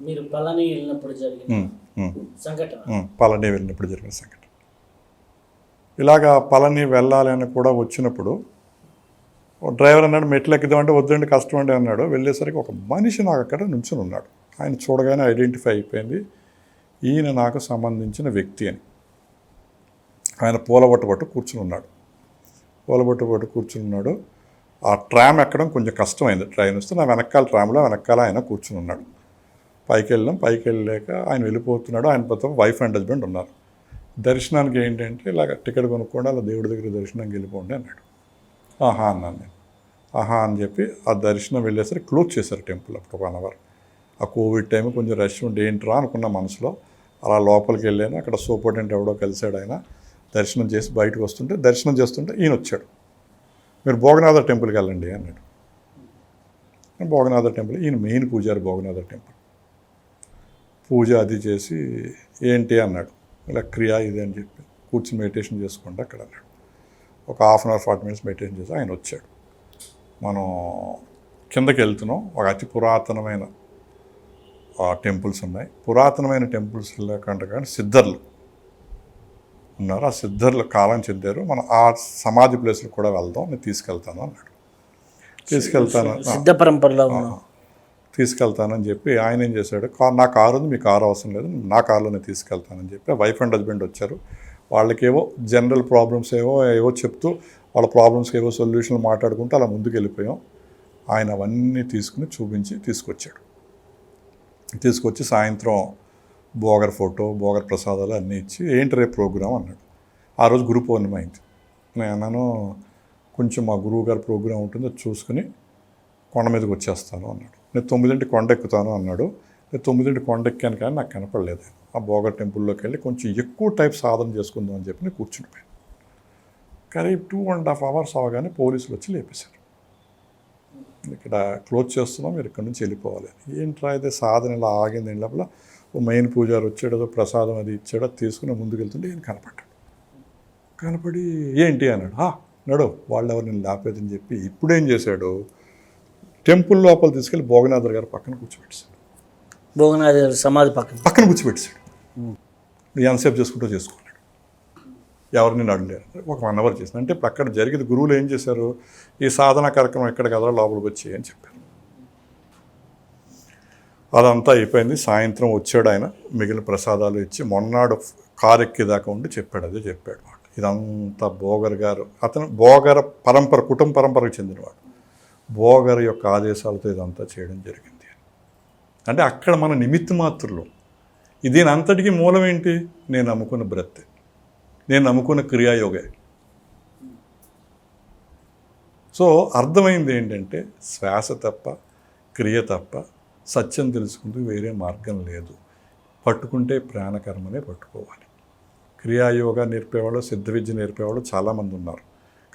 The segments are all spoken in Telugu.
మీరు పళని వెళ్ళినప్పుడు జరిగిన సంఘటన? పళని వెళ్ళినప్పుడు జరిగిన సంఘటన. ఇలాగా పళని వెళ్ళాలి అని కూడా వచ్చినప్పుడు డ్రైవర్ అన్నాడు మెట్లు ఎక్కుదామంటే వద్దండి కష్టం అండి అన్నాడు. వెళ్ళేసరికి ఒక మనిషి నాకు అక్కడ నుంచుని ఉన్నాడు. ఆయన చూడగానే ఐడెంటిఫై అయిపోయింది ఈయన నాకు సంబంధించిన వ్యక్తి అని. ఆయన పూలబట్టు పట్టు కూర్చుని ఉన్నాడు. పూలబట్టు పట్టు కూర్చుని ఉన్నాడు. ఆ ట్రామ్ ఎక్కడం కొంచెం కష్టమైంది. ట్రైన్ వస్తే నా వెనకాల ట్రామ్లో వెనకాల ఆయన కూర్చుని ఉన్నాడు. పైకి వెళ్ళాం పైకి వెళ్ళలేక ఆయన వెళ్ళిపోతున్నాడు. ఆయన మొత్తం వైఫ్ అండ్ హస్బెండ్ ఉన్నారు. దర్శనానికి ఏంటంటే ఇలాగ టికెట్ కొనుక్కోండి అలా దేవుడి దగ్గర దర్శనానికి వెళ్ళిపోండి అన్నాడు. ఆహా అన్నాను నేను. ఆహా అని చెప్పి ఆ దర్శనం వెళ్ళేసరికి క్లోజ్ చేశారు టెంపుల్ అప్పుడు వన్ అవర్. ఆ కోవిడ్ టైం కొంచెం రష్ ఉండి ఏంట్రా అనుకున్న మనసులో అలా లోపలికి వెళ్ళాను. అక్కడ సూపర్టెంట్ ఎవడో కలిశాడు ఆయన. దర్శనం చేసి బయటకు వస్తుంటే దర్శనం చేస్తుంటే ఈయన వచ్చాడు. మీరు భోగనాథ టెంపుల్కి వెళ్ళండి అన్నాడు. భోగనాథ టెంపుల్ ఈయన మెయిన్ పూజారి భోగనాథ టెంపుల్. పూజ అది చేసి ఏంటి అన్నాడు. ఇలా క్రియ ఇది అని చెప్పి కూర్చుని మెడిటేషన్ చేసుకోండి అక్కడ అన్నాడు. ఒక half an hour forty minutes meditation చేసి ఆయన వచ్చాడు. మనం కిందకి వెళ్తున్నాం. ఒక అతి పురాతనమైన టెంపుల్స్ ఉన్నాయి. పురాతనమైన టెంపుల్స్ కంటే కానీ సిద్ధర్లు ఉన్నారు. ఆ సిద్ధర్లు కాలం చెందారు. మనం ఆ సమాధి ప్లేస్లకు కూడా వెళ్దాం. నేను తీసుకెళ్తాను అన్నాడు. తీసుకెళ్తాను. సిద్ధ పరంపరలో తీసుకెళ్తానని చెప్పి ఆయన ఏం చేశాడు కార్ నా కారు ఉంది మీ కారు అవసరం లేదు నా కారులోనే తీసుకెళ్తానని చెప్పి వైఫ్ అండ్ హస్బెండ్ వచ్చారు. వాళ్ళకేవో జనరల్ ప్రాబ్లమ్స్ ఏవో ఏవో చెప్తూ వాళ్ళ ప్రాబ్లమ్స్కి ఏవో సొల్యూషన్లు మాట్లాడుకుంటూ అలా ముందుకు వెళ్ళిపోయాం ఆయన అవన్నీ తీసుకుని చూపించి తీసుకొచ్చాడు. తీసుకొచ్చి సాయంత్రం బోగర్ ఫోటో బోగర్ ప్రసాదాలు అన్నీ ఇచ్చి ఏంటి రేపు ప్రోగ్రాం? అన్నాడు. ఆ రోజు గురు పౌర్ణిమ అయింది. నేను అన్నాను కొంచెం మా గురువు గారి ప్రోగ్రాం ఉంటుంది అది చూసుకుని కొండ మీదకి వచ్చేస్తాను అన్నాడు. నేను తొమ్మిదింటి కొండ ఎక్కుతాను అన్నాడు. నేను తొమ్మిదింటి కొండ ఎక్కాను కానీ నాకు కనపడలేదు. ఆ బోగర్ టెంపుల్లోకి వెళ్ళి కొంచెం ఎక్కువ టైప్ సాధన చేసుకుందాం అని చెప్పి నేను కూర్చుండిపోయాను కానీ టూ అండ్ హాఫ్ అవర్స్ అవగానే పోలీసులు వచ్చి లేపేశారు. ఇక్కడ క్లోజ్ చేస్తున్నాం మీరు ఇక్కడ నుంచి వెళ్ళిపోవాలి. అని. ఏంట్రా అయితే సాధన ఇలా ఆగింది లోపల ఓ మెయిన్ పూజారి వచ్చాడో ప్రసాదం అది ఇచ్చాడో తీసుకుని ముందుకు వెళ్తుంటే ఈయన కనపడ్డాడు. కనపడి ఏంటి అన్నాడు. నడు వాళ్ళు ఎవరు నేను లేపేదని చెప్పి ఇప్పుడేం చేశాడు? టెంపుల్ లోపల తీసుకెళ్ళి భోగనాథర్ గారు పక్కన కూర్చోబెట్టాడు భోగనాథ సమాధి పక్కన. పక్కన కూర్చోబెట్టాడు నువ్వు ఎంతసేపు చేసుకుంటూ చేసుకున్నాడు ఎవరిని నడలేరు ఒక వన్ అవర్ చేసిన. అంటే ఇప్పుడు అక్కడ జరిగేది గురువులు ఏం చేశారు? ఈ సాధన కార్యక్రమం ఎక్కడ కదా లోపలికి వచ్చి అని చెప్పారు. అదంతా అయిపోయింది. సాయంత్రం వచ్చాడు ఆయన. మిగిలిన ప్రసాదాలు ఇచ్చి మొన్నాడు కారు ఎక్కేదాకా ఉండి చెప్పాడు. అదే చెప్పాడు ఇదంతా బోగర్ గారు. అతను బోగర పరంపర కుటుంబ పరంపరకు చెందినవాడు. బోగర్ యొక్క ఆదేశాలతో ఇదంతా చేయడం జరిగింది. అంటే అక్కడ మన నిమిత్త మాత్రులు. దీని అంతటికీ మూలం ఏంటి? నేను నమ్ముకున్న బ్రత్. నేను నమ్ముకున్న క్రియాయోగే. సో అర్థమైంది ఏంటంటే శ్వాస తప్ప క్రియ తప్ప సత్యం తెలుసుకుంటూ వేరే మార్గం లేదు. పట్టుకుంటే ప్రాణకర్మనే పట్టుకోవాలి. క్రియాయోగా నేర్పేవాళ్ళు సిద్ధ విద్య నేర్పేవాళ్ళు చాలామంది ఉన్నారు.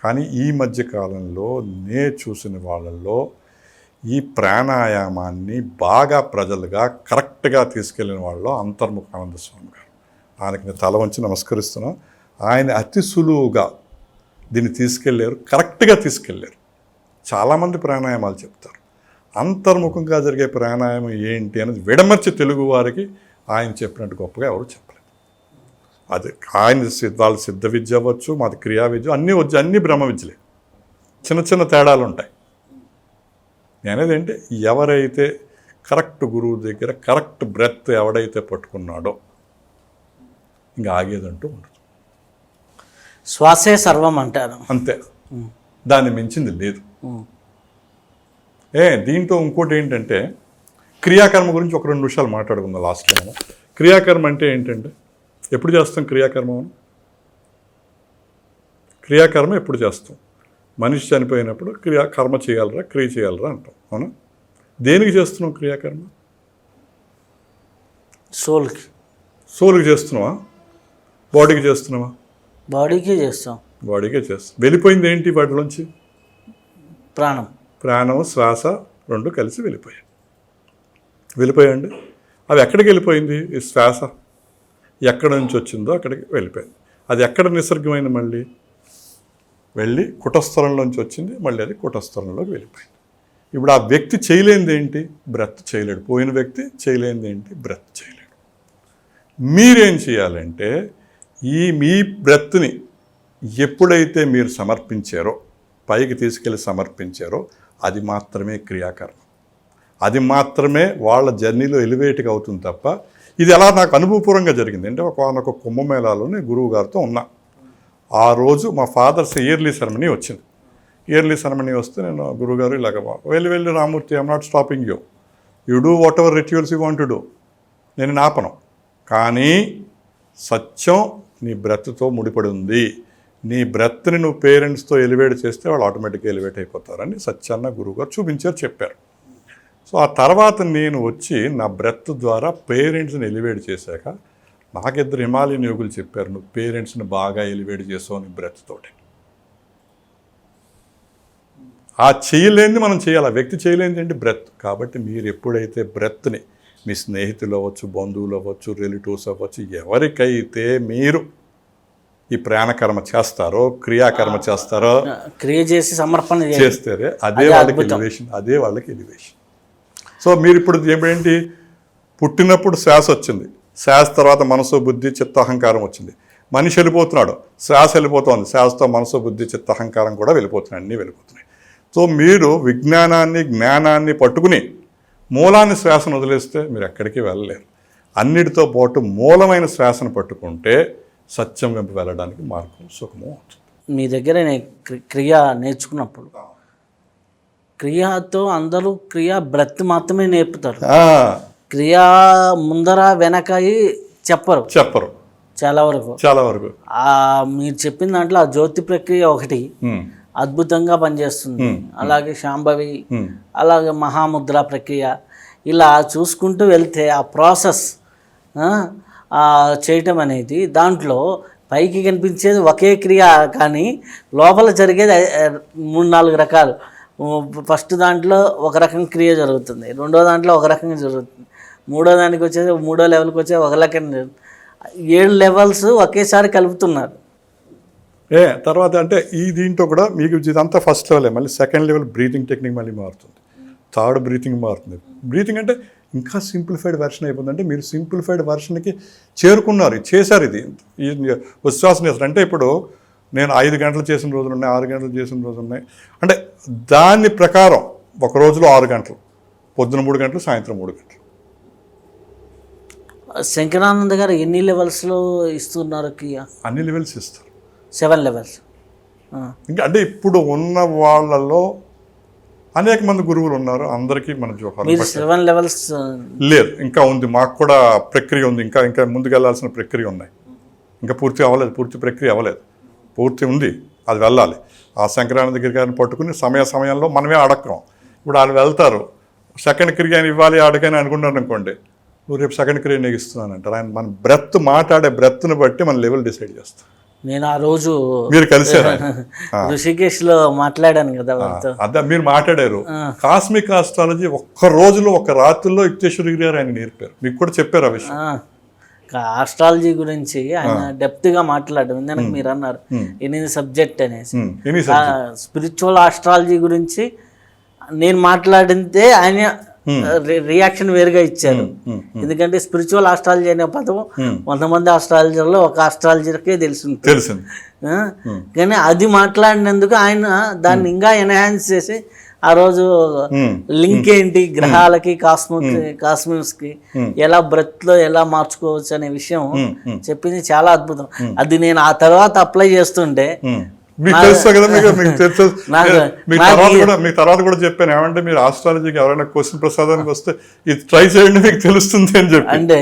కానీ ఈ మధ్య కాలంలో నే చూసిన వాళ్ళల్లో ఈ ప్రాణాయామాన్ని బాగా ప్రజలుగా కరెక్ట్గా తీసుకెళ్ళిన వాళ్ళు అంతర్ముఖానంద స్వామి గారు. ఆయనకి నేను తల వంచి నమస్కరిస్తున్నాను ఆయన అతి సులువుగా దీన్ని తీసుకెళ్ళారు కరెక్ట్గా తీసుకెళ్ళారు చాలామంది ప్రాణాయామాలు చెప్తారు. అంతర్ముఖంగా జరిగే ప్రాణాయామం ఏంటి అనేది విడమర్చి తెలుగు వారికి ఆయన చెప్పినట్టు గొప్పగా ఎవరు చెప్పలేదు అది ఆయన సిద్ధ వాళ్ళ సిద్ధ విద్య అవ్వచ్చు మాది క్రియా విద్య అన్నీ వచ్చు అన్నీ బ్రహ్మ విద్యలే. చిన్న చిన్న తేడాలు ఉంటాయి. నేనేది ఏంటి ఎవరైతే కరెక్ట్ గురువు దగ్గర కరెక్ట్ బ్రెత్ ఎవడైతే పట్టుకున్నాడో ఇంకా ఆగేదంటూ ఉండదు. శ్వాసే సర్వం అంటారు. అంతే. దాన్ని మించింది లేదు. ఏ దీంట్లో ఇంకోటి ఏంటంటే క్రియాకర్మ గురించి ఒక రెండు నిమిషాలు మాట్లాడుకుందాం లాస్ట్ టైం క్రియాకర్మ అంటే ఏంటంటే ఎప్పుడు చేస్తాం క్రియాకర్మ? క్రియాకర్మ ఎప్పుడు చేస్తాం? మనిషి చనిపోయినప్పుడు క్రియా కర్మ చేయాలరా క్రియ చేయాలరా అంటాం అవునా? దేనికి చేస్తున్నాం క్రియాకర్మ? సోల్కి. సోలుకి చేస్తున్నావా? బాడీకి చేస్తున్నావా? బాడీకి చేస్తాం. బాడీకే చేస్తాం. వెళ్ళిపోయింది ఏంటి వాటిలోంచి ప్రాణం. ప్రాణం శ్వాస రెండు కలిసి వెళ్ళిపోయాయి. వెళ్ళిపోయండి అవి ఎక్కడికి వెళ్ళిపోయింది? ఈ శ్వాస. ఎక్కడ నుంచి వచ్చిందో అక్కడికి వెళ్ళిపోయింది. అది ఎక్కడ నిసర్గమైంది మళ్ళీ? వెళ్ళి కుటస్థలంలోంచి వచ్చింది మళ్ళీ అది కుటస్థలంలోకి వెళ్ళిపోయింది. ఇప్పుడు ఆ వ్యక్తి చేయలేనిది ఏంటి? బ్రెత్ చేయలేడు. పోయిన వ్యక్తి చేయలేనిది ఏంటి? బ్రెత్ చేయలేడు. మీరేం చేయాలంటే ఈ మీ బ్రత్ని ఎప్పుడైతే మీరు సమర్పించారో పైకి తీసుకెళ్ళి సమర్పించారో అది మాత్రమే క్రియాకర్మ. అది మాత్రమే వాళ్ళ జర్నీలో ఎలివేట్గా అవుతుంది తప్ప ఇది ఎలా నాకు అనుభవపూర్వంగా జరిగింది అంటే ఒక ఒక కుంభమేళాలోనే గురువు గారితో ఉన్నా. ఆ రోజు మా ఫాదర్స్ ఇయర్లీ సెరమనీ వచ్చింది. ఇయర్లీ సెరమనీ వస్తే నేను గురువుగారు ఇలాగ వెళ్ళి వెళ్ళి Ramurthy I'm not stopping you you do whatever rituals you want to do నేను నాపను. కానీ సత్యం నీ బ్రెత్తో ముడిపడి ఉంది. నీ బ్రెత్ని నువ్వు పేరెంట్స్తో ఎలివేట్ చేస్తే వాళ్ళు ఆటోమేటిక్గా ఎలివేట్ అయిపోతారని సత్యాన్న గురువుగారు చూపించారు చెప్పారు. సో ఆ తర్వాత నేను వచ్చి నా బ్రెత్ ద్వారా పేరెంట్స్ని ఎలివేట్ చేశాక నాకిద్దరు హిమాలయన్ యోగులు చెప్పారు నువ్వు పేరెంట్స్ని బాగా ఎలివేట్ చేసావు నీ బ్రెత్ తోటి. ఆ చేయలేనిది మనం చేయాలి. ఆ వ్యక్తి చేయలేనిది ఏంటి? బ్రెత్. కాబట్టి మీరు ఎప్పుడైతే బ్రెత్ని మీ స్నేహితులు అవ్వచ్చు బంధువులు అవ్వచ్చు రిలేటివ్స్ అవ్వచ్చు ఎవరికైతే మీరు ఈ ప్రాణకర్మ చేస్తారో క్రియాకర్మ చేస్తారో క్రియ చేసి సమర్పణ చేయాలి. చేస్తే అదే వాళ్ళకి ఎలివేషన్ అదే వాళ్ళకి ఎలివేషన్ సో మీరు ఇప్పుడు ఏంటి పుట్టినప్పుడు శ్వాస వచ్చింది. శ్వాస తర్వాత మనసు బుద్ధి చిత్త అహంకారం వచ్చింది. మనిషి వెళ్ళిపోతున్నాడు. శ్వాస వెళ్ళిపోతుంది. శ్వాసతో మనసు బుద్ధి చిత్త అహంకారం కూడా వెళ్ళిపోతున్నాయి. అన్నీ వెళ్ళిపోతున్నాయి. సో మీరు విజ్ఞానాన్ని జ్ఞానాన్ని పట్టుకుని మూలాన్ని శ్వాసను వదిలేస్తే మీరు ఎక్కడికి వెళ్ళలేరు. అన్నిటితో పాటు మూలమైన శ్వాసను పట్టుకుంటే సత్యం వెంపు వెళ్ళడానికి మార్గం సుఖము అవుతుంది. మీ దగ్గర నేను క్రి- క్రియ నేర్చుకున్నప్పుడు క్రియతో అందరూ క్రియ బ్రత్ మాత్రమే నేర్పుతారు. క్రియ ముందర వెనక చెప్పరు. చెప్పరు. చాలా వరకు. చాలా వరకు. ఆ మీరు చెప్పిన దాంట్లో ఆ జ్యోతి ప్రక్రియ ఒకటి అద్భుతంగా పనిచేస్తుంది. అలాగే శాంభవి. అలాగే మహాముద్ర ప్రక్రియ. ఇలా చూసుకుంటూ వెళ్తే ఆ ప్రాసెస్ చేయటం అనేది దాంట్లో పైకి కనిపించేది ఒకే క్రియ కానీ లోపల జరిగేది మూడు నాలుగు రకాలు. ఫస్ట్ దాంట్లో ఒక రకం క్రియ జరుగుతుంది. రెండో దాంట్లో ఒక రకంగా జరుగుతుంది. మూడో దానికి వచ్చేది మూడో లెవెల్కి వచ్చే ఒక రకంగా ఏడు లెవెల్స్ ఒకేసారి కలుపుతున్నారు. ఏ తర్వాత అంటే ఈ దీంట్లో కూడా మీకు ఇదంతా ఫస్ట్ లెవెలే మళ్ళీ సెకండ్ లెవెల్ బ్రీతింగ్ టెక్నిక్ మళ్ళీ మారుతుంది. థర్డ్ బ్రీతింగ్ మారుతుంది. బ్రీతింగ్ అంటే ఇంకా సింప్లిఫైడ్ వెర్షన్ అయిపోతుంది అంటే మీరు సింప్లిఫైడ్ వెర్షన్కి చేరుకున్నారు చేశారు ఇది. ఈ విశ్వాసం చేస్తారు అంటే ఇప్పుడు నేను ఐదు గంటలు చేసిన రోజులు ఉన్నాయి ఆరు గంటలు చేసిన రోజులు ఉన్నాయి. అంటే దాని ప్రకారం ఒక రోజులో ఆరు గంటలు పొద్దున మూడు గంటలు సాయంత్రం మూడు గంటలు. శంకరానంద గారు ఎన్ని లెవెల్స్లో ఇస్తున్నారు అన్ని లెవెల్స్ ఇస్తారు. Seven levels. ఇంకా అంటే ఇప్పుడు ఉన్న వాళ్ళలో అనేక మంది గురువులు ఉన్నారు అందరికీ మన సెవెన్ లెవెల్స్ లేదు ఇంకా ఉంది మాకు కూడా ప్రక్రియ ఉంది ఇంకా ఇంకా ముందుకు వెళ్ళాల్సిన ప్రక్రియ ఉన్నాయి. ఇంకా పూర్తి అవ్వలేదు పూర్తి ప్రక్రియ అవ్వలేదు. పూర్తి ఉంది. అది వెళ్ళాలి. ఆ శంకరానంద గిరి గారిని పట్టుకుని సమయ సమయంలో మనమే అడక్కం. ఇప్పుడు వాళ్ళు వెళ్తారు. సెకండ్ క్రియ అని ఇవ్వాలి అడగని అనుకున్నారు అనుకోండి. నువ్వు రేపు సెకండ్ క్రియ అంటారు. ఆయన మన బ్రెత్ మాట్లాడే బ్రెత్ని బట్టి మన లెవెల్ డిసైడ్ చేస్తాం నేను ఆ రోజు మీరు కలిసారు ఆయన. ఋషికేశ్లో మాట్లాడాను కదా అదే మీరు మాట్లాడారు. కాస్మిక్ ఆస్ట్రాలజీ ఒక్క రోజులో ఒక రాత్రిలో యుక్తేశ్వరి గారు ఆయన నేర్పారు. మీకు కూడా చెప్పారు ఆ విషయం. ఆస్ట్రాలజీ గురించి ఆయన డెప్త్గా మాట్లాడడం. ఇందాక మీరు అన్నారు ఎనిమిది సబ్జెక్ట్ అనేసి. స్పిరిచువల్ ఆస్ట్రాలజీ గురించి నేను మాట్లాడితే ఆయన రియాక్షన్ వేరుగా ఇచ్చారు. ఎందుకంటే స్పిరిచువల్ ఆస్ట్రాలజీ అనే పదం కొంతమంది ఆస్ట్రాలజర్లో ఒక ఆస్ట్రాలజర్కే తెలిసింది తెలిసింది. ఆ? కానీ అది మాట్లాడినందుకు ఆయన దాన్ని ఇంకా ఎన్హాన్స్ చేసి ఆ రోజు లింక్ ఏంటి? గ్రహాలకి కాస్మిక్ కాస్మిక్స్కి ఎలా బ్రెత్లో ఎలా మార్చుకోవచ్చు అనే విషయం చెప్పింది చాలా అద్భుతం. అది నేను ఆ తర్వాత అప్లై చేస్తుంటే తర్వాత కూడా చెప్పాను. ఏమంటే మీరు ఆస్ట్రాలజీకి ఎవరైనా క్వశ్చన్ ప్రసాదానికి వస్తే ఇది ట్రై చేయండి మీకు తెలుస్తుంది అని చెప్పి. అంటే